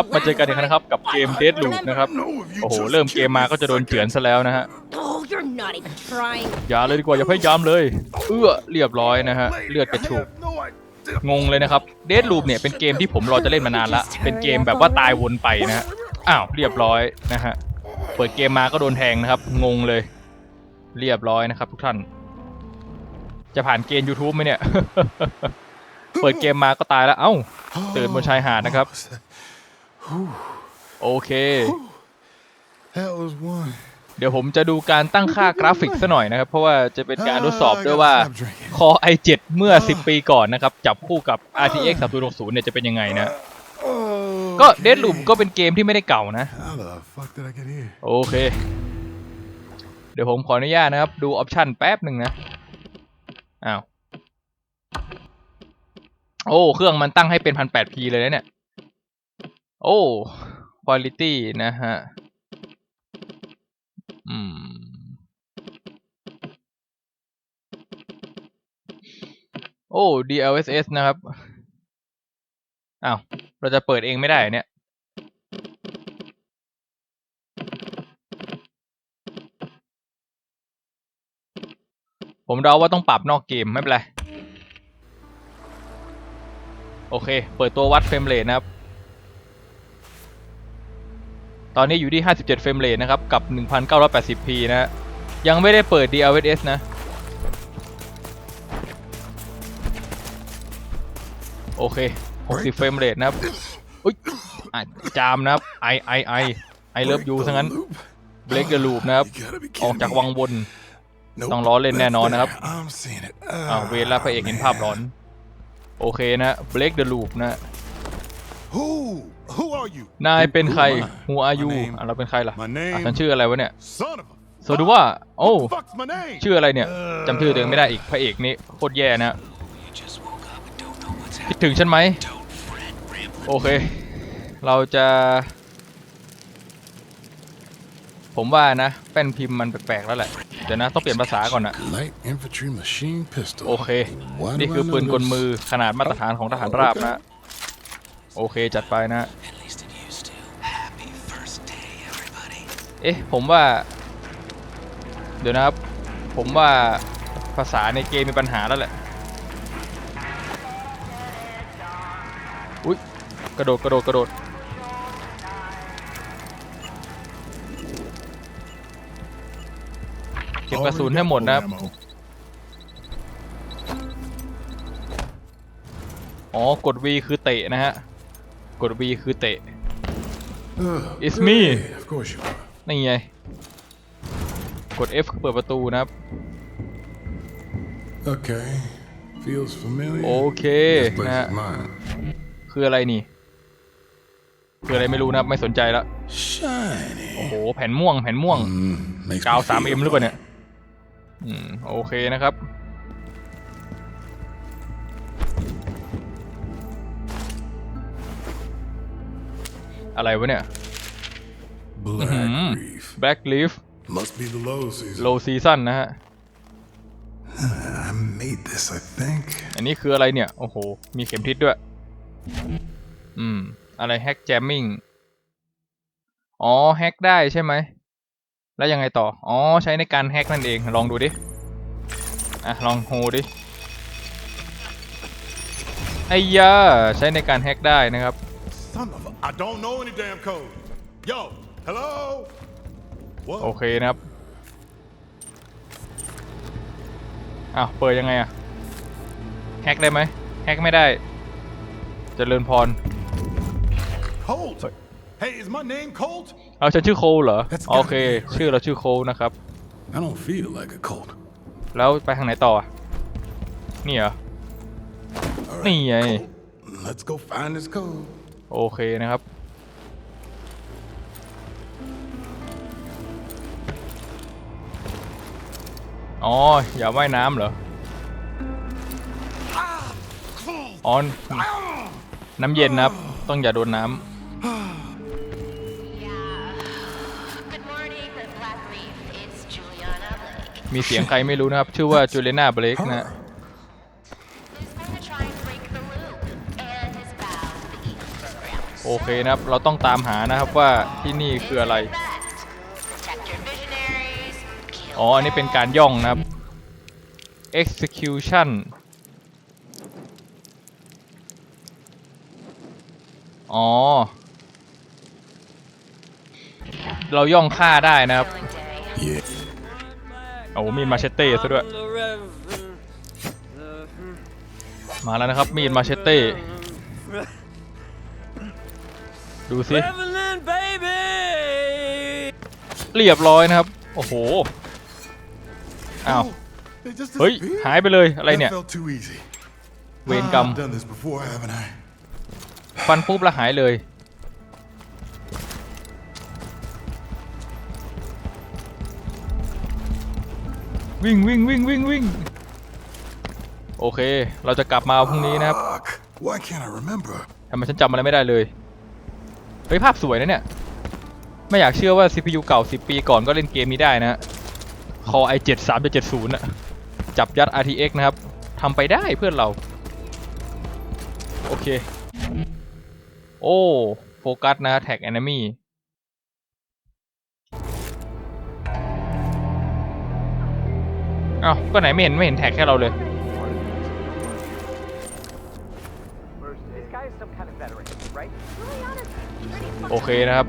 ครับมาเจอกันอีกครั้งนะครับกับเกม Dead Loop นะครับโอ้โหเริ่มเกมมาก็จะโดนเฉือนซะแล้วนะฮะ Oh, you're not even trying. อย่าเลยดีกว่าอย่าพยายามเลย เอื้อเรียบร้อยนะฮะเลือดกระชูกงงเลยนะครับ Dead Loop เนี่ยเป็นเกมที่ผมรอจะเล่นมานานละเป็นเกมแบบว่าตายวนไปนะฮะอ้าวเรียบร้อยนะฮะเปิดเกมมาก็โดนแทงนะครับ งงเลย เรียบร้อยนะครับ ทุกท่าน จะผ่านเกณฑ์ YouTube ไหมเนี่ย เปิดเกมมาก็ตายแล้วเอ้าตื่นบนชายหาดนะครับ โอเค That was one. เดี๋ยวผมจะดูการตั้งค่ากราฟิกซะหน่อยนะครับ เพราะว่าจะเป็นการทดสอบด้วยว่า Core i7 เมื่อ 10 ปีก่อนนะครับ จับคู่กับ RTX 3060 เนี่ยจะเป็นยังไงนะ Oh, ก็ Deadloop ก็เป็นเกมที่ไม่ได้เก่านะ How the fuck did I get here? โอเค เดี๋ยวผมขออนุญาตนะครับ ดูออปชันแป๊บหนึ่งนะ อ้าว โอ้ เครื่องมันตั้งให้เป็น 1080p เลยนะเนี่ย โอ้ quality นะฮะ อืม โอ้ DLSS นะครับ อ้าว เราจะเปิดเองไม่ได้เนี่ย ผมเดาว่าต้องปรับนอกเกม ไม่เป็นไร โอเค เปิดตัววัดเฟรมเรทนะครับ ตอนนี้อยู่ที่ 57 เฟรมเรทนะครับ กับ 1980p นะฮะ ยังไม่ได้เปิด DLSS นะ โอเค 60 เฟรมเรทนะครับ อุ้ยอะจามนะครับ ไอไอไอไอเลิฟยูซะงั้นเบรกเดอะลูปนะครับ You gotta be ออก kidding จาก me. วังวน Nope, ต้องล้อเล่นแน่นอนนะครับ that's there. I'm seeing it. อ้าว Oh, เวลาพระเอกเห็นภาพร้อน โอเคนะ Break the Loop นะ Who? Who are you? นายเป็นใคร Who am I? Who are you My name- อะเราเป็นใครล่ะ My อะ name. ฉันชื่ออะไรวะเนี่ย Son of a. สวัสดีว่า โอ้ What the fuck's my name? ชื่ออะไรเนี่ยจำชื่อตัวเองไม่ได้อีกพระเอกนี่โคตรแย่นะคิดถึงฉันไหม โอเค เราจะ ผมว่านะแป้นพิมพ์มันแปลกๆแล้วแหละ เดี๋ยวนะ ต้องเปลี่ยนภาษาก่อนนะ Light infantry machine pistol. โอเค Why do นี่ I คือ know ปืนกล this? มือขนาดมาตรฐานของทหารราบนะ โอเคจัดไปนะ เอ๊ะ ผมว่า เดี๋ยวนะครับ ผมว่าภาษาในเกมมีปัญหาแล้วแหละ อุ๊ย กระโดด กระโดด กระโดด เก็บกระสุนให้หมดนะครับ Ammo. อ๋อ กด V คือเตะนะฮะ กด V คือเตะ Ugh, It's me. great. Of course you are. นี่ไง กด F คือเปิดประตูนะครับ Okay. Feels familiar. โอเค This place นะฮะ is mine. คืออะไรนี่ คืออะไรไม่รู้นะครับ ไม่สนใจแล้ว Shiny. โอ้โห แผ่นม่วง แผ่นม่วง Mm, makes กาว me feel 3M หรือเปล่าเนี่ย อืม โอเคนะครับ อะไรวะเนี่ย Black Mhm. grief. Black Leaf Must be the low season. Low Season นะฮะ I made this, I think. อันนี้คืออะไรเนี่ย โอ้โห มีเข็มทิศด้วย อืม อะไรแฮกแจมมิ่ง อ๋อ แฮกได้ใช่ไหม แล้วยังไงต่อ อ๋อ ใช้ในการแฮกนั่นเอง ลองดูดิ อะ ลองโฮดิไอ้ยาใช้ในการแฮกได้นะครับ Son of a. I don't know any damn code. Yo, hello? What? โอเคนะครับ อ้าว เปิดยังไงอะแฮกได้ไหมแฮกไม่ได้เจริญพร Colt. Hey, is my name Colt? เอาฉันชื่อโคลเหรอ That's โอเค gotta be ชื่อเราชื่อโคลนะครับ I don't feel like a Colt. แล้วไปทางไหนต่ออะนี่เหรอ All นี่ไง Colt, Let's go find this code. โอเคนะครับ อ๋อ อย่าว่ายน้ำเหรอ อ๋อ น้ำเย็นนะครับ ต้องอย่าโดนน้ Yeah. Good morning, Black Reef. It's Juliana Blake. ำมีเสียงใครไม่รู้นะครับ ชื่อว่าจูเลนาเบรกนะ โอเคนะครับ เราต้องตามหานะครับว่าที่นี่คืออะไร อ๋อ อันนี้เป็นการย่องนะครับ execution อ๋อ เราย่องฆ่าได้นะครับ yeah. โอ้มีดมาเชเต้ซะด้วย มาแล้วนะครับ มีดมาเชเต้ ดูสิ Revenant, baby! เรียบร้อยนะครับ โอ้โห อ้าว They just เฮ้ย disappeared? หายไปเลยอะไรเนี่ย That felt too easy. เวรกรรม I've done this before, haven't I? ฟันปุ๊บแล้วหายเลย วิ่งวิ่งวิ่งวิ่งวิ่งโอเค เราจะกลับมาพรุ่งนี้นะครับ Fuck. Why can't I remember? ทำไมฉันจำอะไรไม่ได้เลย เฮ้ยภาพสวยนะเนี่ย ไม่อยากเชื่อว่า CPU เก่า 10 ปีก่อนก็เล่นเกมนี้ได้นะฮะ Core i7 370น่ะจับยัด RTX นะครับทำไปได้เพื่อนเรา โอเค โอ้ โฟกัสนะแท็ก enemy อ้าวก็ไหนไม่เห็นไม่เห็นแท็กแค่เราเลย โอเคนะครับ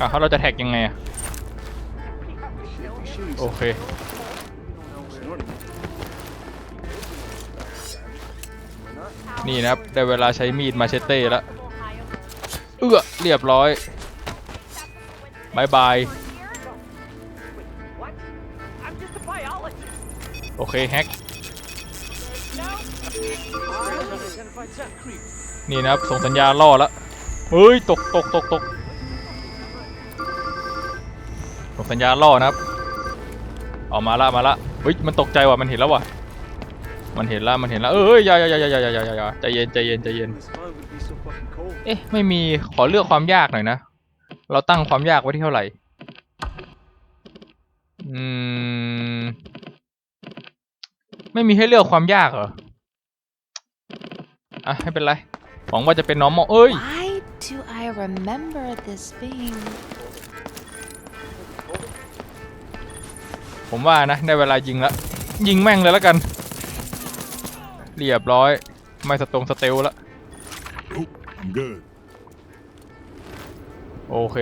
อะแล้วเราจะแท็กยังไงอะโอเค นี่นะครับ ได้เวลาใช้มีดมาเชเต้แล้ว เอื้อ เรียบร้อยบายบาย โอเค แฮก นี่นะครับส่งสัญญาณล่อแล้วเฮ้ยตกตกตกตกส่งสัญญาณล่อนะครับออกมาละมาละเฮ้ยมันตกใจว่ะมันเห็นแล้วว่ะมันเห็นละมันเห็นละเอ้ยยอย่าอย่าอย่าอย่าอย่าอย่าใจเย็นใจเย็นใจเย็นเอ๊ะไม่มีขอเลือกความยากหน่อยนะเราตั้งความยากไว้ที่เท่าไหร่อืมไม่มีให้เลือกความยากเหรอ อะไม่เป็นไรหวังว่าจะเป็น normal เอ้ย Why do I remember this being ผมว่านะได้เวลายิงแล้ว ยิงแม่งเลยแล้วกัน เรียบร้อย ไม่สตรงสเตลแล้ว Nope, I'm good. โอเค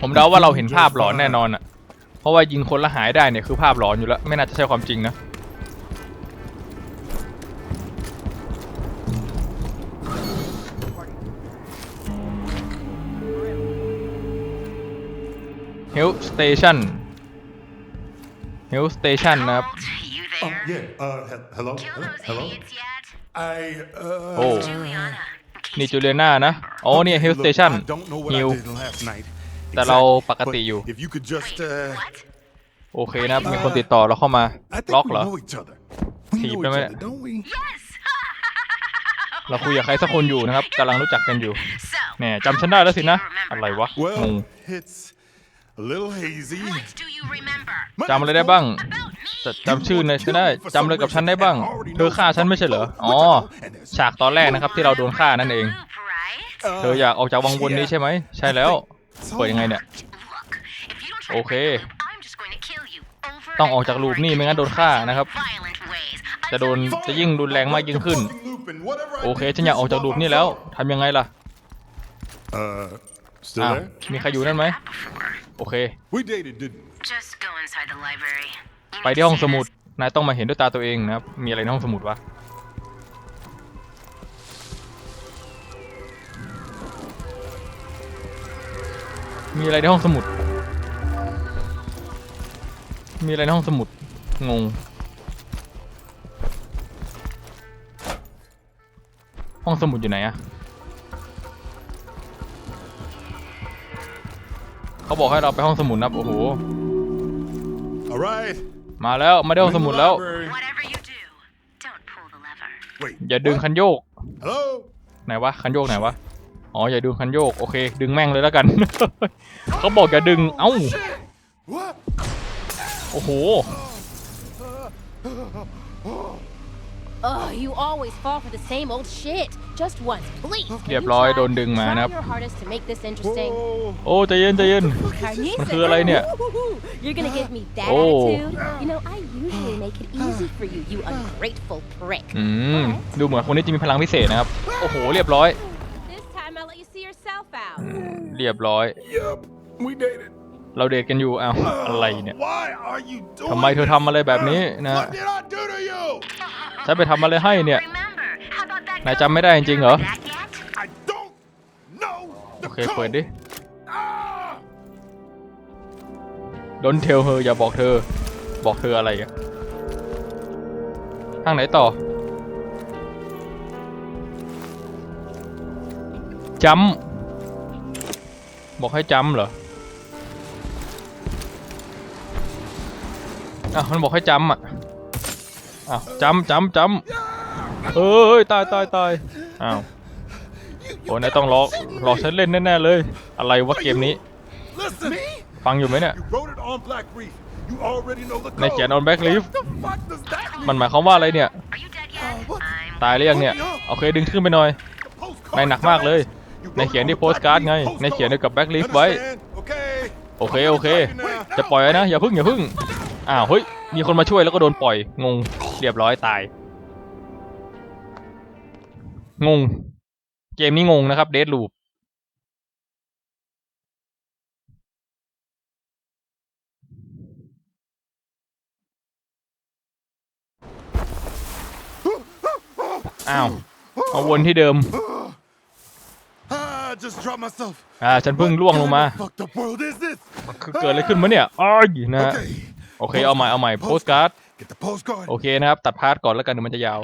ผมเดาว่าเราเห็นภาพหลอนแน่นอนอะเพราะว่ายิงคนละหายได้เนี่ยคือภาพหลอนอยู่แล้ว ไม่น่าจะใช่ความจริงนะ เฮลสเตชันเฮลสเตชันนะครับ You Oh, there? yeah. Uh, he- hello? Kill Hello? those Hello? idiots yet? I, uh... โอ้ Juliana. in case นี่ you จูเลียนานะ อ๋อ เนี่ยเฮลส Look, เตชัน I don't know what ฮิ I ว did last night. แต่เรา Exactly. ปกติอยู่ But If you could just, uh... What? โอเคนะครับ มีคนติดต่อเราเข้ามา I ล็อก think เหร we อ know each other. We Thì know bên each mẹ- other, don't we? Yes. เราคุยกับใครสักคนอยู่นะครับกำลังรู้จักกันอยู่ So, แหน่จำฉันได้แล้วสินะ อะไรวะงง Well, it's a little hazy. what do you remember จำอะไรได้บ้าง about me? จะจำชื่อเนี่ยฉันได้จำเลยกับฉันได้บ้าง เธอฆ่าฉันไม่ใช่เหรอ อ๋อ ฉากตอนแรกนะครับที่เราโดนฆ่านั่นเอง Loop, right? เธออยากออกจากวังวนนี้ใช่ไหม ใช่แล้ว เปิดยังไงเนี่ย Look, if you don't try to Okay. break the loop, I'm just going to kill you over ต้องออก and จากลูป over นี่ again ไม่งั้นโดนฆ่านะครับ in violent ways จะโดน until you จะยิ่งรุนแรงมากยิ่งขึ้น โอเค ฉันอยากออกจากลูปนี่แล้วทำยังไงล่ะ Uh, still อ้าว there? มีใครอยู่นั่นไหม before. โอเค We dated, didn't we? Just go inside the library. You ไป need ที่ to ห้อง see สมุด this. นายต้องมาเห็นด้วยตาตัวเองนะครับ มีอะไรในห้องสมุดวะ มีอะไรในห้องสมุด มีอะไรในห้องสมุด งง ห้องสมุดอยู่ไหนอะ เขาบอกให้เราไปห้องสมุดนะโอ้โห All right. มาแล้วมาได้ห้องสมุดแล้ว Library. Whatever you do, don't pull the lever. Wait. อย่าดึง what? คันโยก Hello? ไหนวะคันโยกไหนวะอ๋ออย่าดึงคันโยกโอเค ดึงแม่งเลยแล้วกัน เขาบอกอย่าดึงเอ้า What? โอ้โห Ugh, you always fall for the same old shit. Just once, please. Can เรียบ you ร้อย try- โดนดึงมานะครับ Try your hardest to make this interesting. โอ้ใจเย็นใจเย็น Carnices. มันคืออะไรเนี่ย You're gonna give me that Oh. attitude? You know, I usually make it easy for you, you ungrateful prick. อืม ดูเหมือนคนนี้จะมีพลังพิเศษนะครับ โอ้โห เรียบร้อย This time I'll let you see yourself out. เรียบร้อย Yup, we dated. เราเดทกันอยู่อ้าวอะไรเนี่ย Why are you doing ทำไมเธอทำอะไรแบบนี้นะ What did I do to you? ฉันไปทำอะไรให้เนี่ย Remember, how about that นาย code? จำไม่ได้จริงๆเหรอ That yet? I don't know โอ the เคเปิด code. ดิ Ah! Don't tell her อย่าบอกเธอ บอกเธออะไรอะทางไหนต่อจัมป์บอกให้จัมป์เหรอ อ้าวมันบอกให้จัมป์อะอ้าวจัมป์จัมป์จัมป์เอ้ยตายตายตายอ้าวโอ้ยนายต้องหลอกหลอกฉันเล่นแน่ๆเลย อะไรวะเกมนี้ ฟังอยู่ไหมเนี่ยใน code. เขียน on Black Reef มันหมายความว่าอะไรเนี่ย ตายหรือยังเนี่ยโอเคดึงขึ้นไปหน่อยนายหนักมากเลยนายเขียนที่โพสการ์ดไง postcard. นายเขียนไว้กับแบ็กลิฟไว้ โอเคโอเค จะปล่อยนะอย่าพึ่งอย่าพึ่ง อ้าวเฮ้ย มีคนมาช่วยแล้วก็โดนปล่อย งง เรียบร้อยตาย งง เกมนี้งงนะครับเด d ลูปอ้าวมาวนที่เดิม Ah, I just dropped myself. อ่า ฉันเพิ่งล่วงลงมา What kind of fucked up world is this? คือเกิดอะไรขึ้นมะเนี่ยอ้อยนะฮะ Okay. โอเคเอาใหม่เอาใหม่โพสการ์ด Get the postcard. โอเคนะครับ ตัดพาร์ทก่อนแล้วกันเดี๋ยวมันจะยาว